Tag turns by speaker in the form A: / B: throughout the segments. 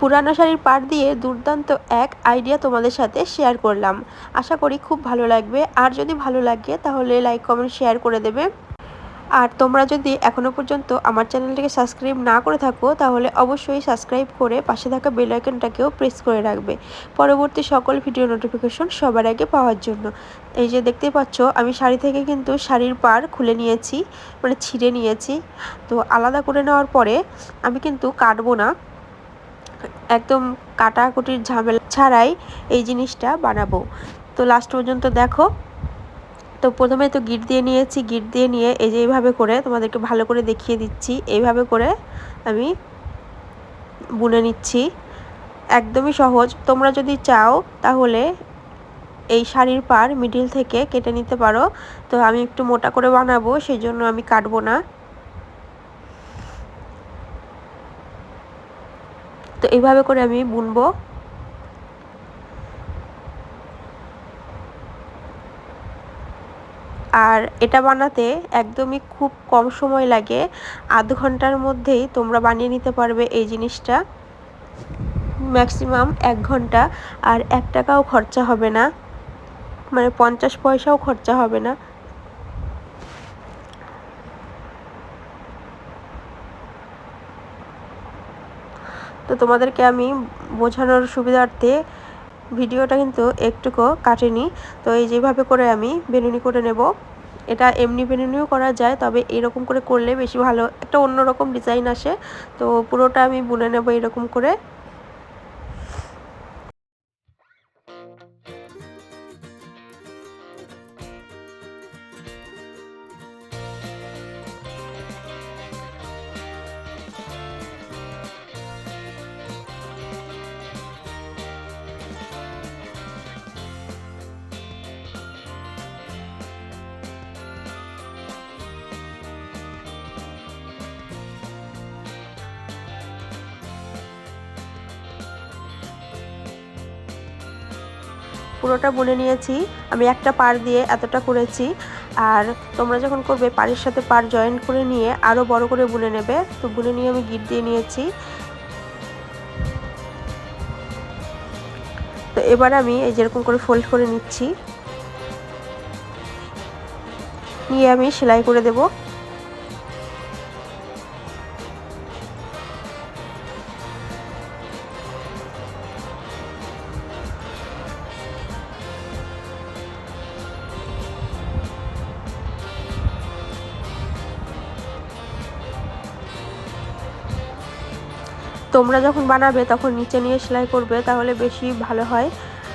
A: পুরানো শাড়ির পাড় দিয়ে দুর্দান্ত এক আইডিয়া তোমাদের সাথে শেয়ার করলাম। আশা করি খুব ভালো লাগবে। আর যদি ভালো লাগে, তাহলে লাইক কমেন্ট শেয়ার করে দেবে। আর তোমরা যদি এখনও পর্যন্ত আমার চ্যানেলটিকে সাবস্ক্রাইব না করে থাকো, তাহলে অবশ্যই সাবস্ক্রাইব করে পাশে থাকা বেল আইকনটাকেও প্রেস করে রাখবে। পরবর্তী সকল ভিডিও নোটিফিকেশন সবার আগে পাওয়ার জন্য। এই যে দেখতে পাচ্ছ, আমি শাড়ি থেকে কিন্তু শাড়ির পার খুলে নিয়েছি মানে ছিঁড়ে নিয়েছি। তো আলাদা করে নেওয়ার পরে আমি কিন্তু কাটবো না। একদম কাটাকুটির ঝামেলা ছাড়াই এই জিনিসটা বানাবো। তো লাস্ট পর্যন্ত দেখো, তো প্রথমে তো গিট দিয়ে নিয়েছি গিট দিয়ে নিয়ে এই যে এইভাবে করে তোমাদেরকে ভালো করে দেখিয়ে দিচ্ছি। এইভাবে করে আমি বুনে নিচ্ছি। একদমই সহজ। তোমরা যদি চাও তাহলে এই শাড়ির পার মিডিল থেকে কেটে নিতে পারো। তো আমি একটু মোটা করে বানাবো সেই জন্য আমি কাটবো না। তো এইভাবে করে আমি বুনবো। আর এটা বানাতে একদমই খুব কম সময় লাগে, আধ ঘণ্টার মধ্যেই তোমরা বানিয়ে নিতে পারবে এই জিনিসটা। ম্যাক্সিমাম এক ঘণ্টা, আর এক টাকাও খরচা হবে না। মানে পঞ্চাশ পয়সাও খরচা হবে না। তো তোমাদেরকে আমি বোঝানোর সুবিধার্থে ভিডিওটা কিন্তু একটুকু কাটেনি। তো এই যেভাবে করে আমি বেনুনি করে নেব, এটা এমনি বেনুনিও করা যায়, তবে এরকম করে করলে বেশি ভালো। একটা অন্যরকম ডিজাইন আসে, তো পুরোটা আমি বুনে নেব এরকম করে। পুরোটা বুনে নিয়েছি। আমি একটা পার দিয়ে এতটা করেছি আর তোমরা যখন করবে পাড়ের সাথে পার জয়েন্ট করে নিয়ে আরও বড় করে বুনে নেবে। তো বুনে নিয়ে আমি গিট দিয়ে নিয়েছি। তো এবার আমি এই যেরকম করে ফোল্ড করে নিচ্ছি। নিয়ে আমি সেলাই করে দেবো। তোমরা যখন বানাবে, তখন নিচে নিয়ে সেলাই করবে, তাহলে বেশি ভালো হয়।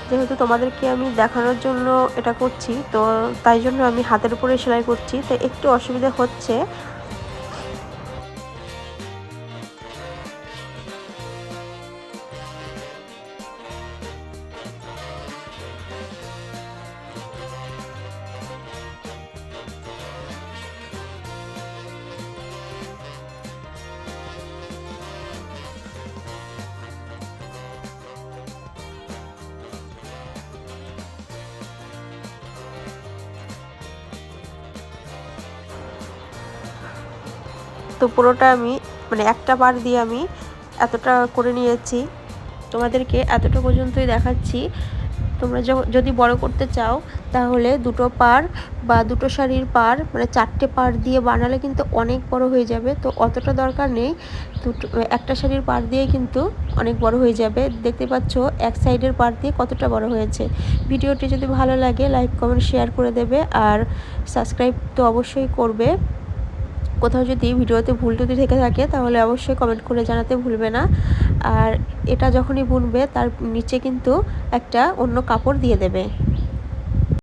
A: যেহেতু তোমাদেরকে আমি দেখানোর জন্য এটা করছি, তো তাই জন্য আমি হাতের উপরে সেলাই করছি। তো একটু অসুবিধা হচ্ছে তো পুরোটা আমি মানে একটা বার দিয়ে আমি এতটা করে নিয়েছি। তোমাদেরকে এতটা পর্যন্তই দেখাচ্ছি। তোমরা যদি বড় করতে চাও, তাহলে দুটো পার বা দুটো শাড়ির পার মানে চারটে পার দিয়ে বানালে কিন্তু অনেক বড় হয়ে যাবে। তো অতটা দরকার নেই। দুটো, একটা শাড়ির পার দিয়ে কিন্তু অনেক বড় হয়ে যাবে। দেখতে পাচ্ছ এক সাইডের পার দিয়ে কতটা বড় হয়েছে। ভিডিওটি যদি ভালো লাগে, লাইক, কমেন্ট, শেয়ার করে দেবে। আর সাবস্ক্রাইব তো অবশ্যই করবে। কোথাও যদি ভিডিওতে ভুল টুটি থেকে থাকে, তাহলে অবশ্যই কমেন্ট করে জানাতে ভুলবে না। আর এটা যখনই বুনবে, তার নিচে কিন্তু একটা অন্য কাপড় দিয়ে দেবে।